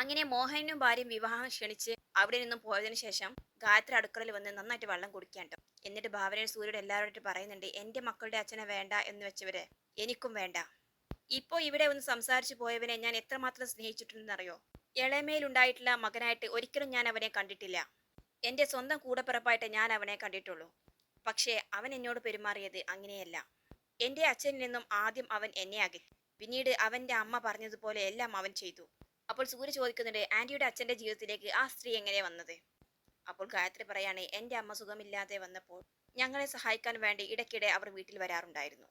അങ്ങനെ മോഹനും ഭാര്യയും വിവാഹം ക്ഷണിച്ച് അവിടെ നിന്നും പോയതിനു ശേഷം ഗായത്രി അടുക്കളയിൽ വന്ന് നന്നായിട്ട് വെള്ളം കുടിക്കാൻ ട്ടോ എന്നിട്ട് ഭാവനയിൽ സൂര്യയുടെ എല്ലാവരോടും പറയുന്നുണ്ട് എന്റെ മക്കളുടെ അച്ഛനെ വേണ്ട എന്ന് വെച്ചവരെ എനിക്കും വേണ്ട. ഇപ്പോ ഇവിടെ ഒന്ന് സംസാരിച്ചു പോയവനെ ഞാൻ എത്രമാത്രം സ്നേഹിച്ചിട്ടുണ്ടെന്നറിയോ? ഇളമയിലുണ്ടായിട്ടുള്ള മകനായിട്ട് ഒരിക്കലും ഞാൻ അവനെ കണ്ടിട്ടില്ല. എന്റെ സ്വന്തം കൂടപ്പിറപ്പായിട്ട് ഞാൻ അവനെ കണ്ടിട്ടുള്ളൂ. പക്ഷേ അവൻ എന്നോട് പെരുമാറിയത് അങ്ങനെയല്ല. എന്റെ അച്ഛനിൽ നിന്നും ആദ്യം അവൻ എന്നെ അകറ്റി. പിന്നീട് അവന്റെ അമ്മ പറഞ്ഞതുപോലെ എല്ലാം അവൻ ചെയ്തു. അപ്പോൾ സൂര്യ ചോദിക്കുന്നുണ്ട് ആന്റിയുടെ അച്ഛന്റെ ജീവിതത്തിലേക്ക് ആ സ്ത്രീ എങ്ങനെ വന്നത്? അപ്പോൾ ഗായത്രി പറയാണ് എന്റെ അമ്മ സുഖമില്ലാതെ വന്നപ്പോൾ ഞങ്ങളെ സഹായിക്കാൻ വേണ്ടി ഇടയ്ക്കിടെ അവർ വീട്ടിൽ വരാറുണ്ടായിരുന്നു.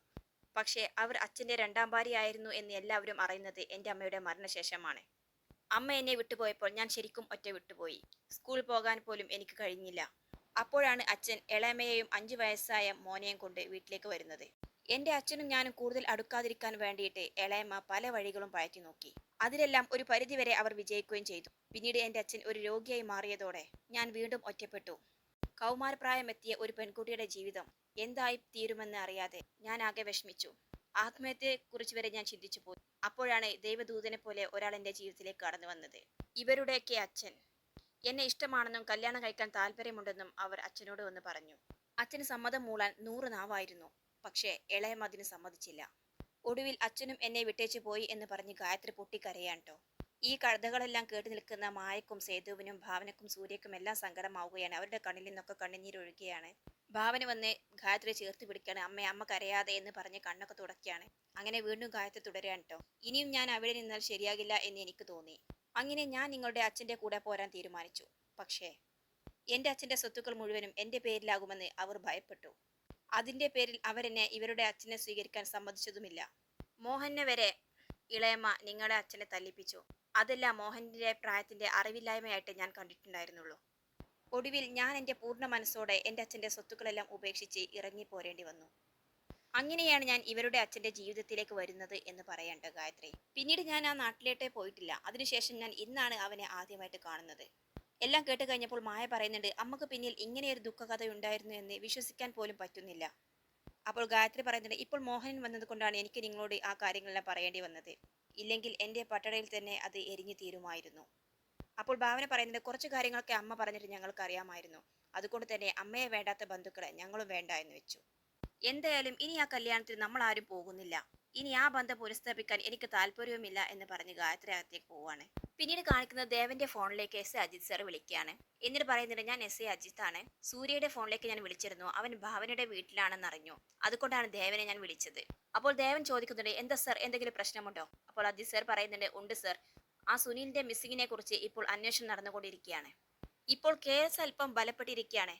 പക്ഷേ അവർ അച്ഛന്റെ രണ്ടാം ഭാര്യയായിരുന്നു എന്ന് എല്ലാവരും അറിയുന്നത് എന്റെ അമ്മയുടെ മരണശേഷമാണ്. അമ്മ എന്നെ വിട്ടുപോയപ്പോൾ ഞാൻ ശരിക്കും ഒറ്റ വിട്ടുപോയി. സ്കൂളിൽ പോകാൻ പോലും എനിക്ക് കഴിഞ്ഞില്ല. അപ്പോഴാണ് അച്ഛൻ ഇളമയെയും അഞ്ചു വയസ്സായ മോനെയും കൊണ്ട് വീട്ടിലേക്ക് വരുന്നത്. എന്റെ അച്ഛനും ഞാനും കൂടുതൽ അടുക്കാതിരിക്കാൻ വേണ്ടിയിട്ട് ഇളയമ്മ പല വഴികളും പയറ്റി നോക്കി. അതിലെല്ലാം ഒരു പരിധിവരെ അവർ വിജയിക്കുകയും ചെയ്തു. പിന്നീട് എന്റെ അച്ഛൻ ഒരു രോഗിയായി മാറിയതോടെ ഞാൻ വീണ്ടും ഒറ്റപ്പെട്ടു. കൗമാരപ്രായമെത്തിയ ഒരു പെൺകുട്ടിയുടെ ജീവിതം എന്തായി തീരുമെന്ന് അറിയാതെ ഞാൻ ആകെ വിഷമിച്ചു. ആത്മഹത്യയെ കുറിച്ച് വരെ ഞാൻ ചിന്തിച്ചു പോയി. അപ്പോഴാണ് ദൈവദൂതനെ പോലെ ഒരാൾ എന്റെ ജീവിതത്തിലേക്ക് കടന്നു വന്നത്. ഇവരുടെയൊക്കെ അച്ഛൻ. എന്നെ ഇഷ്ടമാണെന്നും കല്യാണം കഴിക്കാൻ താല്പര്യമുണ്ടെന്നും അവർ അച്ഛനോട് വന്ന് പറഞ്ഞു. അച്ഛന് സമ്മതം മൂളാൻ നൂറ് നാവായിരുന്നു. പക്ഷേ ഇളയം അതിന് സമ്മതിച്ചില്ല. ഒടുവിൽ അച്ഛനും എന്നെ വിട്ടേച്ചു പോയി എന്ന് പറഞ്ഞ് ഗായത്രി പൊട്ടിക്കരയാൻ ട്ടോ. ഈ കഴുതകളെല്ലാം കേട്ടു നിൽക്കുന്ന മായക്കും സേതുവിനും ഭാവനക്കും സൂര്യക്കും എല്ലാം സങ്കടമാവുകയാണ്. അവരുടെ കണ്ണിൽ നിന്നൊക്കെ കണ്ണുനീരൊഴുകയാണ്. ഭാവന വന്ന് ഗായത്രി ചേർത്ത് പിടിക്കാണ് അമ്മ അമ്മ കരയാതെ എന്ന് പറഞ്ഞ് കണ്ണൊക്കെ തുടക്കുകയാണ് അങ്ങനെ വീണ്ടും ഗായത്രി തുടരാൻ ട്ടോ. ഇനിയും ഞാൻ അവിടെ നിന്നാൽ ശരിയാകില്ല എന്ന് എനിക്ക് തോന്നി. അങ്ങനെ ഞാൻ നിങ്ങളുടെ അച്ഛന്റെ കൂടെ പോരാൻ തീരുമാനിച്ചു. പക്ഷേ എന്റെ അച്ഛന്റെ സ്വത്തുക്കൾ മുഴുവനും എന്റെ പേരിലാകുമെന്ന് അവർ ഭയപ്പെട്ടു. അതിന്റെ പേരിൽ അവരെന്നെ ഇവരുടെ അച്ഛനെ സ്വീകരിക്കാൻ സമ്മതിച്ചതുമില്ല. മോഹനെ വരെ ഇളയമ്മ നിങ്ങളുടെ അച്ഛനെ തല്ലിപ്പിച്ചു. അതെല്ലാം മോഹന്റെ പ്രായത്തിന്റെ അറിവില്ലായ്മയായിട്ട് ഞാൻ കണ്ടിട്ടുണ്ടായിരുന്നുള്ളൂ. ഒടുവിൽ ഞാൻ എന്റെ പൂർണ മനസ്സോടെ എന്റെ അച്ഛന്റെ സ്വത്തുക്കളെല്ലാം ഉപേക്ഷിച്ച് ഇറങ്ങി പോരേണ്ടി വന്നു. അങ്ങനെയാണ് ഞാൻ ഇവരുടെ അച്ഛന്റെ ജീവിതത്തിലേക്ക് വരുന്നത് എന്ന് പറയേണ്ട ഗായത്രി. പിന്നീട് ഞാൻ ആ നാട്ടിലേട്ടേ പോയിട്ടില്ല. അതിനുശേഷം ഞാൻ ഇന്നാണ് അവനെ ആദ്യമായിട്ട് കാണുന്നത്. എല്ലാം കേട്ട് കഴിഞ്ഞപ്പോൾ മായ പറയുന്നുണ്ട് അമ്മയ്ക്ക് പിന്നിൽ ഇങ്ങനെയൊരു ദുഃഖകഥ ഉണ്ടായിരുന്നു എന്ന് വിശ്വസിക്കാൻ പോലും പറ്റുന്നില്ല. അപ്പോൾ ഗായത്രി പറയുന്നുണ്ട് ഇപ്പോൾ മോഹനൻ വന്നത് കൊണ്ടാണ് എനിക്ക് നിങ്ങളോട് ആ കാര്യങ്ങളെല്ലാം പറയേണ്ടി വന്നത്. ഇല്ലെങ്കിൽ എന്റെ പട്ടടയിൽ തന്നെ അത് എരിഞ്ഞു തീരുമായിരുന്നു. അപ്പോൾ ഭാവന പറയുന്നത് കുറച്ച് കാര്യങ്ങളൊക്കെ അമ്മ പറഞ്ഞിട്ട് ഞങ്ങൾക്ക് അറിയാമായിരുന്നു അതുകൊണ്ട് തന്നെ അമ്മയെ വേണ്ടാത്ത ബന്ധുക്കളെ ഞങ്ങളും വേണ്ട എന്ന് വെച്ചു. എന്തായാലും ഇനി ആ കല്യാണത്തിന് നമ്മൾ ആരും പോകുന്നില്ല. ഇനി ആ ബന്ധം പുനഃസ്ഥാപിക്കാൻ എനിക്ക് താല്പര്യവുമില്ല എന്ന് പറഞ്ഞ് ഗായത്രി അകത്തേക്ക് പോവാണ് പിന്നീട് കാണിക്കുന്നത് ദേവന്റെ ഫോണിലേക്ക് എസ് എ അജിത് സാർ വിളിക്കുകയാണ്. എന്നിട്ട് പറയുന്നത് ഞാൻ എസ് എ അജിത്ത് ആണ്. സൂര്യയുടെ ഫോണിലേക്ക് ഞാൻ വിളിച്ചിരുന്നു. അവൻ ഭാവനയുടെ വീട്ടിലാണെന്ന് അറിഞ്ഞു. അതുകൊണ്ടാണ് ദേവനെ ഞാൻ വിളിച്ചത്. അപ്പോൾ ദേവൻ ചോദിക്കുന്നുണ്ട് എന്താ സാർ എന്തെങ്കിലും പ്രശ്നമുണ്ടോ? അപ്പോൾ അജിത് സാർ പറയുന്നുണ്ട് ഉണ്ട് സർ ആ സുനിലിന്റെ മിസ്സിങ്ങിനെ കുറിച്ച് ഇപ്പോൾ അന്വേഷണം നടന്നുകൊണ്ടിരിക്കുകയാണ്. ഇപ്പോൾ കേസ് അല്പം ബലപ്പെട്ടിരിക്കുകയാണ്.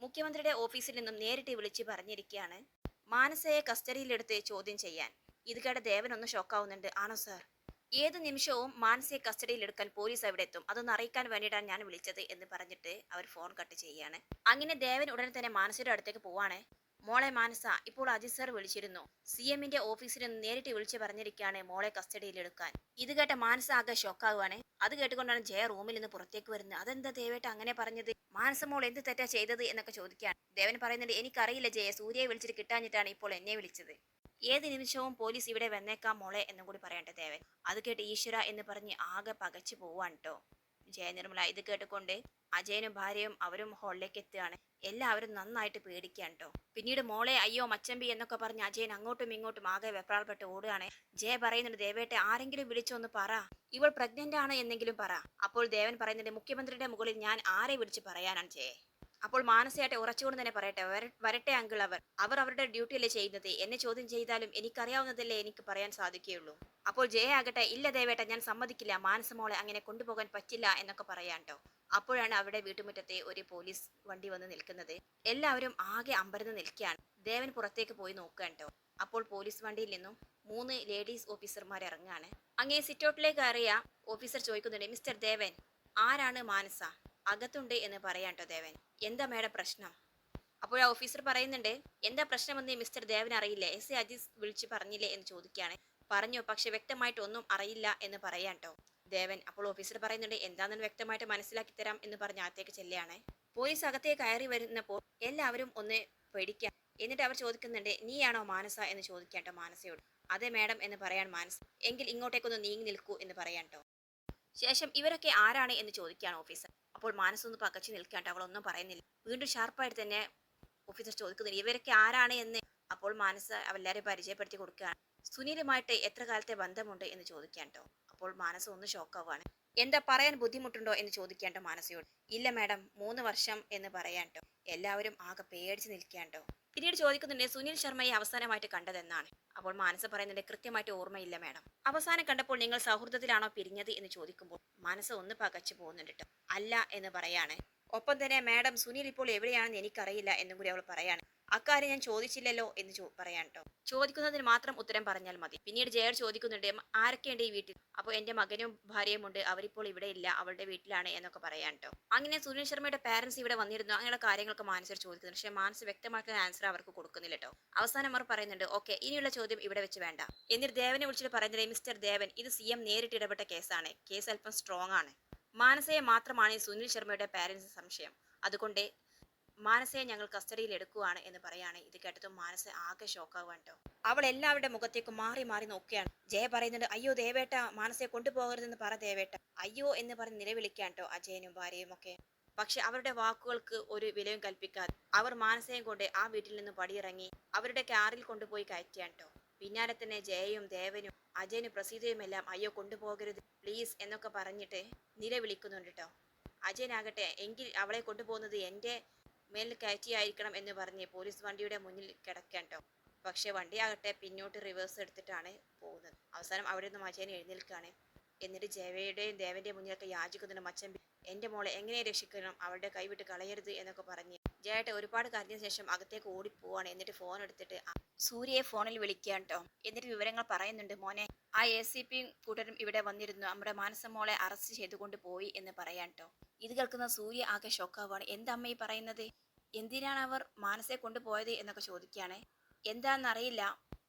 മുഖ്യമന്ത്രിയുടെ ഓഫീസിൽ നിന്നും നേരിട്ട് വിളിച്ച് പറഞ്ഞിരിക്കുകയാണ് മാനസയെ കസ്റ്റഡിയിലെടുത്ത് ചോദ്യം ചെയ്യാൻ. ഇത് കേട്ട ദേവൻ ഒന്ന് ഷോക്കാവുന്നുണ്ട് ആണോ സാർ ഏത് നിമിഷവും മാനസിക കസ്റ്റഡിയിലെടുക്കാൻ പോലീസ് അവിടെ എത്തും അതൊന്ന് അറിയിക്കാൻ വേണ്ടിയിട്ടാണ് ഞാൻ വിളിച്ചത് എന്ന് പറഞ്ഞിട്ട് അവർ ഫോൺ കട്ട് ചെയ്യാണ് അങ്ങനെ ദേവൻ ഉടനെ തന്നെ മാനസയുടെ അടുത്തേക്ക് പോവാണ്. മോളെ മാനസ ഇപ്പോൾ അജിത് സർ വിളിച്ചിരുന്നു. സി എമ്മിന്റെ ഓഫീസിൽ നിന്ന് നേരിട്ട് വിളിച്ച് പറഞ്ഞിരിക്കുകയാണ് മോളെ കസ്റ്റഡിയിലെടുക്കാൻ. ഇത് കേട്ട മാനസ ആകെ ഷോക്കാകുവാണ്. അത് കേട്ടുകൊണ്ടാണ് ജയ റൂമിൽ നിന്ന് പുറത്തേക്ക് വരുന്നത്. അതെന്താ ദേവേട്ട അങ്ങനെ പറഞ്ഞത്? മാനസ മോൾ എന്ത് തെറ്റാ ചെയ്തത് എന്നൊക്കെ ചോദിക്കുകയാണ്. ദേവൻ പറയുന്നുണ്ട് എനിക്കറിയില്ല ജയ സൂര്യയെ വിളിച്ചിട്ട് കിട്ടാഞ്ഞിട്ടാണ് ഇപ്പോൾ എന്നെ വിളിച്ചത്. ഏത് നിമിഷവും പോലീസ് ഇവിടെ വന്നേക്കാം മോളെ എന്നും കൂടി പറയട്ടെ ദേവൻ. അത് കേട്ട് ഈശ്വര എന്ന് പറഞ്ഞ് ആകെ പകച്ചു പോവാണ് കേട്ടോ ജയനിർമ്മല ഇത് കേട്ടുകൊണ്ട് അജയനും ഭാര്യയും അവരും ഹോളിലേക്ക് എത്തുകയാണ്. എല്ലാവരും നന്നായിട്ട് പേടിക്കുകയാണ് കേട്ടോ പിന്നീട് മോളെ അയ്യോ മച്ചമ്പി എന്നൊക്കെ പറഞ്ഞ് അജയൻ അങ്ങോട്ടും ഇങ്ങോട്ടും ആകെ വെപ്രാൾപ്പെട്ട് ഓടുകയാണ്. ജയ പറയുന്നുണ്ട് ദേവേട്ടെ ആരെങ്കിലും വിളിച്ചൊന്ന് പറ. ഇവൾ പ്രഗ്നന്റ് ആണ് എന്നെങ്കിലും പറ. അപ്പോൾ ദേവൻ പറയുന്നുണ്ട് മുഖ്യമന്ത്രിയുടെ മുകളിൽ ഞാൻ ആരെ വിളിച്ച് പറയാനാണ് ജയെ? അപ്പോൾ മാനസികമായിട്ട് ഉറച്ചുകൊണ്ട് തന്നെ പറയട്ടെ വരട്ടെ അങ്കിൾ അവർ. അവർ അവരുടെ ഡ്യൂട്ടി അല്ലേ ചെയ്യുന്നത്? എന്നെ ചോദ്യം ചെയ്താലും എനിക്കറിയാവുന്നതല്ലേ എനിക്ക് പറയാൻ സാധിക്കുകയുള്ളൂ. അപ്പോൾ ജയ ആകട്ടെ ഇല്ല ദേവേട്ട ഞാൻ സമ്മതിക്കില്ല. മാനസമോളെ അങ്ങനെ കൊണ്ടുപോകാൻ പറ്റില്ല എന്നൊക്കെ പറയാട്ടോ അപ്പോഴാണ് അവിടെ വീട്ടുമുറ്റത്തെ ഒരു പോലീസ് വണ്ടി വന്ന് നിൽക്കുന്നത്. എല്ലാവരും ആകെ അമ്പരന്ന് നിൽക്കുകയാണ്. ദേവൻ പുറത്തേക്ക് പോയി നോക്കുകട്ടോ കേട്ടോ. അപ്പോൾ പോലീസ് വണ്ടിയിൽ നിന്നും മൂന്ന് ലേഡീസ് ഓഫീസർമാർ ഇറങ്ങുകയാണ്. അങ്ങേ സിറ്റൗട്ടിലേക്ക് അറിയ ഓഫീസർ ചോദിക്കുന്നുണ്ട് മിസ്റ്റർ ദേവൻ ആരാണ് മാനസ? അകത്തുണ്ട് എന്ന് പറയാട്ടോ ദേവൻ. എന്താ മേഡം പ്രശ്നം? അപ്പോൾ ആ ഓഫീസർ പറയുന്നുണ്ട് എന്താ പ്രശ്നമെന്ന് മിസ്റ്റർ ദേവൻ അറിയില്ല? എസ് എ അജീസ് വിളിച്ച് പറഞ്ഞില്ലേ എന്ന് ചോദിക്കുകയാണ്. പറഞ്ഞു പക്ഷെ വ്യക്തമായിട്ട് ഒന്നും അറിയില്ല എന്ന് പറയാട്ടോ ദേവൻ അപ്പോൾ ഓഫീസർ പറയുന്നുണ്ട് എന്താണെന്ന് വ്യക്തമായിട്ട് മനസ്സിലാക്കി തരാം എന്ന് പറഞ്ഞ് അകത്തേക്ക് ചെല്ലുകയാണ്. പോലീസ് അകത്തേക്ക് കയറി വരുന്നപ്പോൾ എല്ലാവരും ഒന്ന് പേടിക്കാം. എന്നിട്ട് അവർ ചോദിക്കുന്നുണ്ട് നീയാണോ മാനസ എന്ന് ചോദിക്കാട്ടോ മാനസയോട്. അതെ മാഡം എന്ന് പറയാൻ മാനസ. എങ്കിൽ ഇങ്ങോട്ടേക്കൊന്ന് നീങ്ങി നിൽക്കൂ എന്ന് പറയാട്ടോ ശേഷം ഇവരൊക്കെ ആരാണ് എന്ന് ചോദിക്കുകയാണ് ഓഫീസർ. അപ്പോൾ മാനസൊന്ന് പകച്ചു നിൽക്കാണ്ട് അവളൊന്നും പറയുന്നില്ല. വീണ്ടും ഷാർപ്പായിട്ട് തന്നെ ഓഫീസർ ചോദിക്കുന്നില്ല ഇവരൊക്കെ ആരാണ് എന്ന്? അപ്പോൾ മാനസ് അവരെല്ലാവരെയും പരിചയപ്പെടുത്തി കൊടുക്കുകയാണ്. സുനിലുമായിട്ട് എത്ര കാലത്തെ ബന്ധമുണ്ട് എന്ന് ചോദിക്കാൻ കേട്ടോ അപ്പോൾ മാനസ് ഒന്ന് ഷോക്ക് ഷോക്കാവാണ് എന്താ പറയാൻ ബുദ്ധിമുട്ടുണ്ടോ? എന്ന് ചോദിക്കാണ്ടോ മാനസയോട്. ഇല്ല മാഡം മൂന്ന് വർഷം എന്ന് പറയാണ്ടോ. എല്ലാവരും ആകെ പേടിച്ച് നിൽക്കാണ്ടോ. കേട്ടോ പിന്നീട് ചോദിക്കുന്നുണ്ട് സുനിൽ ശർമ്മയെ അവസാനമായിട്ട് കണ്ടതെന്നാണ്? അപ്പോൾ മാനസ പറയുന്നുണ്ട് കൃത്യമായിട്ട് ഓർമ്മയില്ല മാഡം. അവസാനം കണ്ടപ്പോൾ നിങ്ങൾ സൗഹൃദത്തിലാണോ പിരിഞ്ഞത്? എന്ന് ചോദിക്കുമ്പോൾ മനസ്സ് ഒന്ന് പകച്ചു പോകുന്നുണ്ട് ട്ടോ. അല്ല എന്ന് പറയാണ്. ഒപ്പം തന്നെ മാഡം സുനിൽ ഇപ്പോൾ എവിടെയാണെന്ന് എനിക്കറിയില്ല എന്നും കൂടി അവൾ പറയാണ്. അക്കാര്യം ഞാൻ ചോദിച്ചില്ലല്ലോ എന്ന് ചോ പറയാൻ കേട്ടോ ചോദിക്കുന്നതിന് മാത്രം ഉത്തരം പറഞ്ഞാൽ മതി. പിന്നീട് ജയർ ചോദിക്കുന്നുണ്ട് "മ- ആരൊക്കെയുണ്ട് ഈ വീട്ടിൽ? അപ്പോൾ എന്റെ മകനും ഭാര്യയും ഉണ്ട്. അവരിപ്പോൾ ഇവിടെ ഇല്ല അവളുടെ വീട്ടിലാണ് എന്നൊക്കെ പറയാൻ കേട്ടോ അങ്ങനെ സുനിൽ ശർമ്മയുടെ പാരൻസ് ഇവിടെ വന്നിരുന്നു. അങ്ങനെയുള്ള കാര്യങ്ങളൊക്കെ മാനസർ ചോദിക്കുന്നു പക്ഷേ മാനസ് വ്യക്തമായിട്ടുള്ള ആൻസർ അവർക്ക് കൊടുക്കുന്നില്ല കേട്ടോ അവസാനം അവർ പറയുന്നുണ്ട് ഓക്കെ ഇനിയുള്ള ചോദ്യം ഇവിടെ വെച്ച് വേണ്ട. എന്നിട്ട് ദേവനെ വിളിച്ചിട്ട് പറയുന്നത് മിസ്റ്റർ ദേവൻ ഇത് സി എം നേരിട്ട് ഇടപെട്ട കേസാണ്. കേസ് അല്പം സ്ട്രോങ് ആണ്. മാനസയെ മാത്രമാണ് സുനിൽ ശർമ്മയുടെ പാരന്റ്സ് സംശയം. അതുകൊണ്ട് മാനസയെ ഞങ്ങൾ കസ്റ്റഡിയിൽ എടുക്കുകയാണ് എന്ന് പറയാണ്. ഇത് കേട്ടതും മാനസ ആകെ ഷോക്കാവാൻ കേട്ടോ. അവൾ എല്ലാവരുടെ മുഖത്തേക്ക് മാറി മാറി നോക്കുകയാണ്. ജയ പറയുന്നുണ്ട് അയ്യോ ദേവേട്ട മാനസയെ കൊണ്ടുപോകരുതെന്ന് പറ ദേവേട്ട. അയ്യോ എന്ന് പറഞ്ഞ് നിലവിളിക്കാൻ കേട്ടോ അജയനും ഭാര്യയും ഒക്കെ. പക്ഷെ അവരുടെ വാക്കുകൾക്ക് ഒരു വിലയും കൽപ്പിക്കാതെ അവർ മാനസയും കൊണ്ട് ആ വീട്ടിൽ നിന്ന് പടിയിറങ്ങി അവരുടെ കാറിൽ കൊണ്ടുപോയി കയറ്റിയാണ് കേട്ടോ. പിന്നാലെ തന്നെ ജയയും ദേവനും അജയനും പ്രസീതയും എല്ലാം അയ്യോ കൊണ്ടുപോകരുത് പ്ലീസ് എന്നൊക്കെ പറഞ്ഞിട്ട് നിലവിളിക്കുന്നുണ്ട് കേട്ടോ അജയനാകട്ടെ എങ്കിൽ അവളെ കൊണ്ടുപോകുന്നത് എന്റെ മേൽ കയറ്റിയായിരിക്കണം എന്ന് പറഞ്ഞ് പോലീസ് വണ്ടിയുടെ മുന്നിൽ കിടക്കാൻ കേട്ടോ പക്ഷെ വണ്ടിയാകട്ടെ പിന്നോട്ട് റിവേഴ്സ് എടുത്തിട്ടാണ് പോകുന്നത്. അവസാനം അവിടെ നിന്നും അജയൻ എഴുന്നേൽക്കാണ്. എന്നിട്ട് ജയവയുടെയും ദേവന്റെ മുന്നിലൊക്കെ യാചിക്കുന്നുണ്ട് മച്ചൻ എന്റെ മോളെ എങ്ങനെ രക്ഷിക്കണം? അവളുടെ കൈവിട്ട് കളയരുത് എന്നൊക്കെ പറഞ്ഞ് ജയേട്ട ഒരുപാട് കരഞ്ഞ ശേഷം അകത്തേക്ക് ഓടിപ്പോവാണ്. എന്നിട്ട് ഫോൺ എടുത്തിട്ട് സൂര്യയെ ഫോണിൽ വിളിക്കാൻ കേട്ടോ എന്നിട്ട് വിവരങ്ങൾ പറയുന്നുണ്ട് മോനെ ആ എ സി പിയും കൂട്ടരും ഇവിടെ വന്നിരുന്നു. നമ്മുടെ മാനസമോളെ അറസ്റ്റ് ചെയ്തുകൊണ്ട് പോയി എന്ന് പറയാൻ കേട്ടോ ഇത് കേൾക്കുന്ന സൂര്യ ആകെ ഷോക്കാവാണ് എന്താ അമ്മ ഈ പറയുന്നത്? എന്തിനാണ് അവർ മാനസയെ കൊണ്ടുപോയത്? എന്നൊക്കെ ചോദിക്കുകയാണ്. എന്താണെന്നറിയില്ല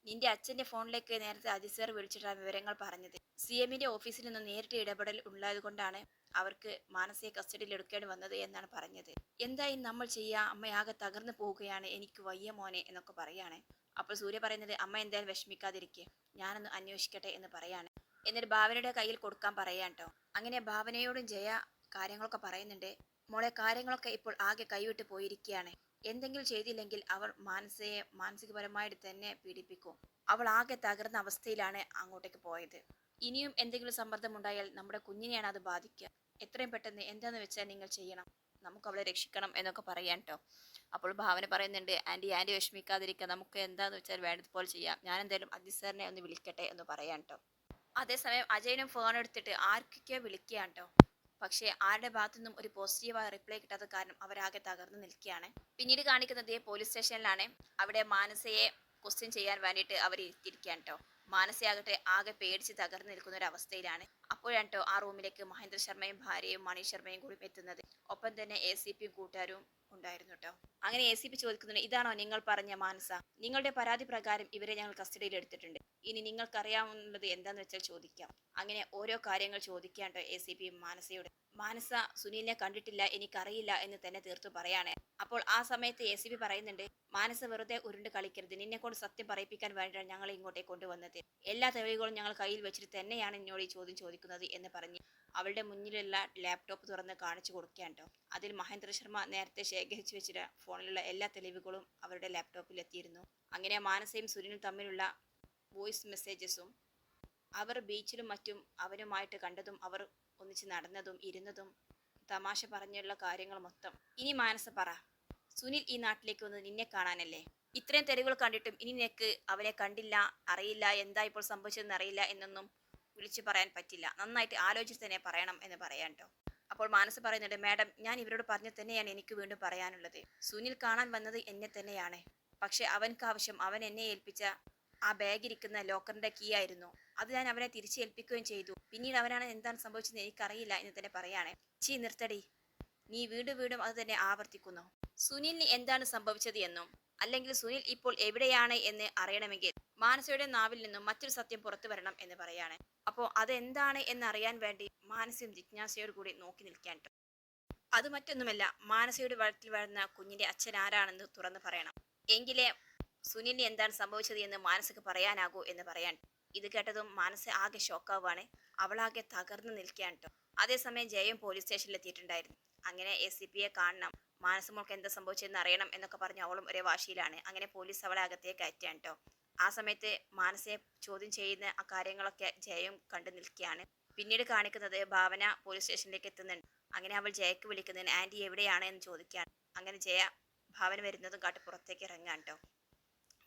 നിന്റെ അച്ഛന്റെ ഫോണിലേക്ക് നേരത്തെ അജിസർ വിളിച്ചിട്ടാണ് വിവരങ്ങൾ പറഞ്ഞത്. സി എമ്മിന്റെ ഓഫീസിൽ നിന്ന് നേരിട്ട് ഇടപെടൽ ഉള്ളത് കൊണ്ടാണ് അവർക്ക് മാനസിക കസ്റ്റഡിയിൽ എടുക്കേണ്ടി വന്നത് എന്നാണ് പറഞ്ഞത്. എന്തായി നമ്മൾ ചെയ്യുക? അമ്മയാകെ തകർന്നു പോവുകയാണ് എനിക്ക് വയ്യ മോനെ എന്നൊക്കെ പറയാണ്. അപ്പോൾ സൂര്യ പറയുന്നത് അമ്മ എന്തായാലും വിഷമിക്കാതിരിക്കേ. ഞാനൊന്ന് അന്വേഷിക്കട്ടെ എന്ന് പറയാണ്. എന്നിട്ട് ഭാവനയുടെ കയ്യിൽ കൊടുക്കാൻ പറയാൻ കേട്ടോ അങ്ങനെ ഭാവനയോടും ജയ കാര്യങ്ങളൊക്കെ പറയുന്നുണ്ട്. മോളെ കാര്യങ്ങളൊക്കെ ഇപ്പോൾ ആകെ കൈവിട്ട് പോയിരിക്കുകയാണ്. എന്തെങ്കിലും ചെയ്തില്ലെങ്കിൽ അവർ മാനസയെ മാനസികപരമായിട്ട് തന്നെ പീഡിപ്പിക്കും. അവൾ ആകെ തകർന്ന അവസ്ഥയിലാണ് അങ്ങോട്ടേക്ക് പോയത്. ഇനിയും എന്തെങ്കിലും സമ്മർദ്ദം ഉണ്ടായാൽ നമ്മുടെ കുഞ്ഞിനെയാണ് അത് ബാധിക്കുക. എത്രയും പെട്ടെന്ന് എന്താന്ന് വെച്ചാൽ നിങ്ങൾ ചെയ്യണം. നമുക്ക് അവളെ രക്ഷിക്കണം എന്നൊക്കെ പറയാൻ കേട്ടോ അപ്പോൾ ഭാവന പറയുന്നുണ്ട് ആന്റി ആന്റി വിഷമിക്കാതിരിക്കുക നമുക്ക് എന്താന്ന് വെച്ചാൽ വേണ്ടതുപോലെ ചെയ്യാം. ഞാൻ എന്തായാലും അജി സാറിനെ ഒന്ന് വിളിക്കട്ടെ എന്ന് പറയാൻ കേട്ടോ അതേസമയം അജയനും ഫോൺ എടുത്തിട്ട് ആർക്കൊക്കെയോ വിളിക്കുകയാണ് കേട്ടോ പക്ഷേ ആരുടെ ഭാഗത്തു നിന്നും ഒരു പോസിറ്റീവായ റിപ്ലൈ കിട്ടാത്ത കാരണം അവരാകെ തകർന്നു നിൽക്കുകയാണ്. പിന്നീട് കാണിക്കുന്നത് പോലീസ് സ്റ്റേഷനിലാണ് അവിടെ മാനസയെ ക്വസ്റ്റ്യൻ ചെയ്യാൻ വേണ്ടിയിട്ട് അവർ ഇരുത്തിയിരിക്കുകയാണ് കേട്ടോ മാനസയാകട്ടെ ആകെ പേടിച്ച് തകർന്നു നിൽക്കുന്ന ഒരു അവസ്ഥയിലാണ്. അപ്പോഴാണ് കേട്ടോ ആ റൂമിലേക്ക് മഹേന്ദ്ര ശർമ്മയും ഭാര്യയും മണി ശർമ്മയും കൂടി എത്തുന്നത്. ഒപ്പം തന്നെ എ സി പിയും കൂട്ടുകാരും ഉണ്ടായിരുന്നു കേട്ടോ അങ്ങനെ എ സി പി ചോദിക്കുന്നുണ്ട് ഇതാണോ നിങ്ങൾ പറഞ്ഞ മാനസ? നിങ്ങളുടെ പരാതി പ്രകാരം ഇവരെ ഞങ്ങൾ കസ്റ്റഡിയിൽ എടുത്തിട്ടുണ്ട്. ഇനി നിങ്ങൾക്കറിയാവുന്നത് എന്താന്ന് വെച്ചാൽ ചോദിക്കാം. അങ്ങനെ ഓരോ കാര്യങ്ങൾ ചോദിക്കാൻ കേട്ടോ എ സി പി മാനസയോട് മാനസ സുനിലിനെ കണ്ടിട്ടില്ല എനിക്കറിയില്ല എന്ന് തന്നെ തീർത്തു പറയാണ്. അപ്പോൾ ആ സമയത്ത് എ സി പി പറയുന്നുണ്ട് മാനസ വെറുതെ ഉരുണ്ട് കളിക്കരുത്. നിന്നെ കൊണ്ട് സത്യം പറയിപ്പിക്കാൻ വേണ്ടിയാണ് ഞങ്ങൾ ഇങ്ങോട്ടേക്ക് കൊണ്ടുവന്നത്. എല്ലാ തെളിവുകളും ഞങ്ങൾ കയ്യിൽ വെച്ചിട്ട് തന്നെയാണ് എന്നോട് ഈ ചോദ്യം ചോദിക്കുന്നത് എന്ന് പറഞ്ഞ് അവളുടെ മുന്നിലുള്ള ലാപ്ടോപ്പ് തുറന്ന് കാണിച്ചു കൊടുക്കുകയാണ് അതിൽ മഹേന്ദ്ര ശർമ്മ നേരത്തെ ശേഖരിച്ചു വെച്ചിട്ട് ഫോണിലുള്ള എല്ലാ തെളിവുകളും അവരുടെ ലാപ്ടോപ്പിൽ എത്തിയിരുന്നു. അങ്ങനെ മാനസയും സുനിലും തമ്മിലുള്ള വോയിസ് മെസ്സേജസും അവർ ബീച്ചിലും മറ്റും അവരുമായിട്ട് കണ്ടതും അവർ ഒന്നിച്ച് നടന്നതും ഇരുന്നതും തമാശ പറഞ്ഞുള്ള കാര്യങ്ങൾ മൊത്തം. ഇനി മാനസ പറ. സുനിൽ ഈ നാട്ടിലേക്ക് വന്നത് നിന്നെ കാണാനല്ലേ? ഇത്രയും തെരുവുകൾ കണ്ടിട്ടും ഇനി നിനക്ക് അവനെ കണ്ടില്ല അറിയില്ല എന്താ ഇപ്പോൾ സംഭവിച്ചതെന്ന് അറിയില്ല എന്നൊന്നും വിളിച്ചു പറയാൻ പറ്റില്ല. നന്നായിട്ട് ആലോചിച്ച് തന്നെ പറയണം എന്ന് പറയാൻ കേട്ടോ അപ്പോൾ മാനസ് പറയുന്നുണ്ട് മാഡം ഞാൻ ഇവരോട് പറഞ്ഞു തന്നെയാണ് എനിക്ക് വീണ്ടും പറയാനുള്ളത്. സുനിൽ കാണാൻ വന്നത് എന്നെ തന്നെയാണ്. പക്ഷെ അവൻക്ക് ആവശ്യം അവൻ എന്നെ ഏൽപ്പിച്ച ആ ബാഗ് ഇരിക്കുന്ന ലോക്കറിന്റെ കീ ആയിരുന്നു. അത് ഞാൻ അവനെ തിരിച്ചേൽപ്പിക്കുകയും ചെയ്തു. പിന്നീട് അവനാണ് എന്താണ് സംഭവിച്ചത് എനിക്കറിയില്ല എന്ന് തന്നെ പറയാണ്. ചീ നിർത്തടി. നീ വീണ്ടും വീണ്ടും അത് തന്നെ ആവർത്തിക്കുന്നു. സുനിലിന് എന്താണ് സംഭവിച്ചത് എന്നും അല്ലെങ്കിൽ സുനിൽ ഇപ്പോൾ എവിടെയാണ് എന്ന് അറിയണമെങ്കിൽ മാനസയുടെ നാവിൽ നിന്നും മറ്റൊരു സത്യം പുറത്തു വരണം എന്ന് പറയാണ്. അപ്പോൾ അതെന്താണ് എന്ന് അറിയാൻ വേണ്ടി മാനസയും ജിജ്ഞാസയോട് കൂടി നോക്കി നിൽക്കാൻ. അത് മറ്റൊന്നുമല്ല മാനസയുടെ വഴത്തിൽ വളർന്ന കുഞ്ഞിന്റെ അച്ഛൻ ആരാണെന്ന് തുറന്നു പറയണം. എങ്കിലേ സുനിലിന് എന്താണ് സംഭവിച്ചത് എന്ന് മാനസക്ക് പറയാനാകൂ എന്ന് പറയാൻ. ഇത് കേട്ടതും മാനസ ആകെ ഷോക്കാവാണ് അവളാകെ തകർന്നു കേട്ടോ അതേസമയം ജയം പോലീസ് സ്റ്റേഷനിൽ എത്തിയിട്ടുണ്ടായിരുന്നു അങ്ങനെ എ സി പിയെ കാണണം. മാനസമോൾക്ക് എന്താ സംഭവിച്ചതെന്ന് അറിയണം എന്നൊക്കെ പറഞ്ഞ് അവളും ഒരേ വാശിയിലാണ്. അങ്ങനെ പോലീസ് അവളെ അകത്തേക്ക് കയറ്റാണ് കേട്ടോ ആ സമയത്ത് മാനസയെ ചോദ്യം ചെയ്യുന്ന ആ കാര്യങ്ങളൊക്കെ ജയയും കണ്ടു നിൽക്കുകയാണ്. പിന്നീട് കാണിക്കുന്നത് ഭാവന പോലീസ് സ്റ്റേഷനിലേക്ക് എത്തുന്നുണ്ട്. അങ്ങനെ അവൾ ജയക്ക് വിളിക്കുന്നതിന് ആന്റി എവിടെയാണ്? എന്ന് ചോദിക്കുകയാണ്. അങ്ങനെ ജയ ഭാവന വരുന്നതും കാട്ടി പുറത്തേക്ക് ഇറങ്ങാൻ കേട്ടോ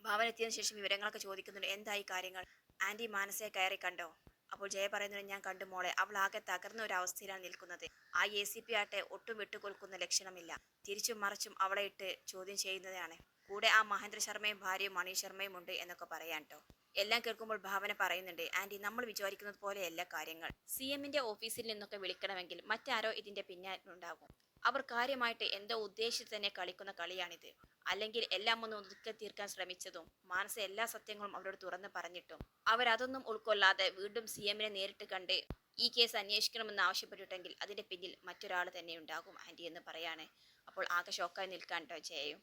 ഭാവന എത്തിയതിനു ശേഷം വിവരങ്ങളൊക്കെ ചോദിക്കുന്നുണ്ട്. എന്തായി കാര്യങ്ങൾ? ആന്റി മാനസയെ കയറി കണ്ടോ? അപ്പോൾ ജയ പറയുന്നത് ഞാൻ കണ്ടു മോളെ. അവൾ ആകെ തകർന്ന ഒരു അവസ്ഥയിലാണ് നിൽക്കുന്നത്. ആ എ സി പി ആട്ടെ ഒട്ടും വിട്ടുകൊൽക്കുന്ന ലക്ഷണമില്ല. തിരിച്ചും മറിച്ചും അവളെ ഇട്ട് ചോദ്യം ചെയ്യുന്നതാണ്. കൂടെ ആ മഹേന്ദ്ര ശർമ്മയും ഭാര്യയും മണി ശർമ്മയും ഉണ്ട് എന്നൊക്കെ പറയാൻ കേട്ടോ. എല്ലാം കേൾക്കുമ്പോൾ ഭാവന പറയുന്നുണ്ട് ആന്റി നമ്മൾ വിചാരിക്കുന്നത് എല്ലാ കാര്യങ്ങൾ. സി എമ്മിന്റെ ഓഫീസിൽ നിന്നൊക്കെ വിളിക്കണമെങ്കിൽ മറ്റാരോ ഇതിന്റെ പിന്നാലുണ്ടാകും അവർ കാര്യമായിട്ട് എന്തോ ഉദ്ദേശിച്ച് തന്നെ കളിക്കുന്ന കളിയാണിത്. അല്ലെങ്കിൽ എല്ലാം ഒന്ന് ഒതുക്കി തീർക്കാൻ ശ്രമിച്ചതും മാനസ എല്ലാ സത്യങ്ങളും അവരോട് തുറന്ന് പറഞ്ഞിട്ടും അവരതൊന്നും ഉൾക്കൊള്ളാതെ വീണ്ടും സി എമ്മിനെ നേരിട്ട് കണ്ട് ഈ കേസ് അന്വേഷിക്കണമെന്ന് ആവശ്യപ്പെട്ടിട്ടെങ്കിൽ അതിന്റെ പിന്നിൽ മറ്റൊരാൾ തന്നെ ഉണ്ടാകും ആന്റി എന്ന് പറയാണ്. അപ്പോൾ ആകെ ഷോക്കായി നിൽക്കാൻ കേട്ടോ ജയയും.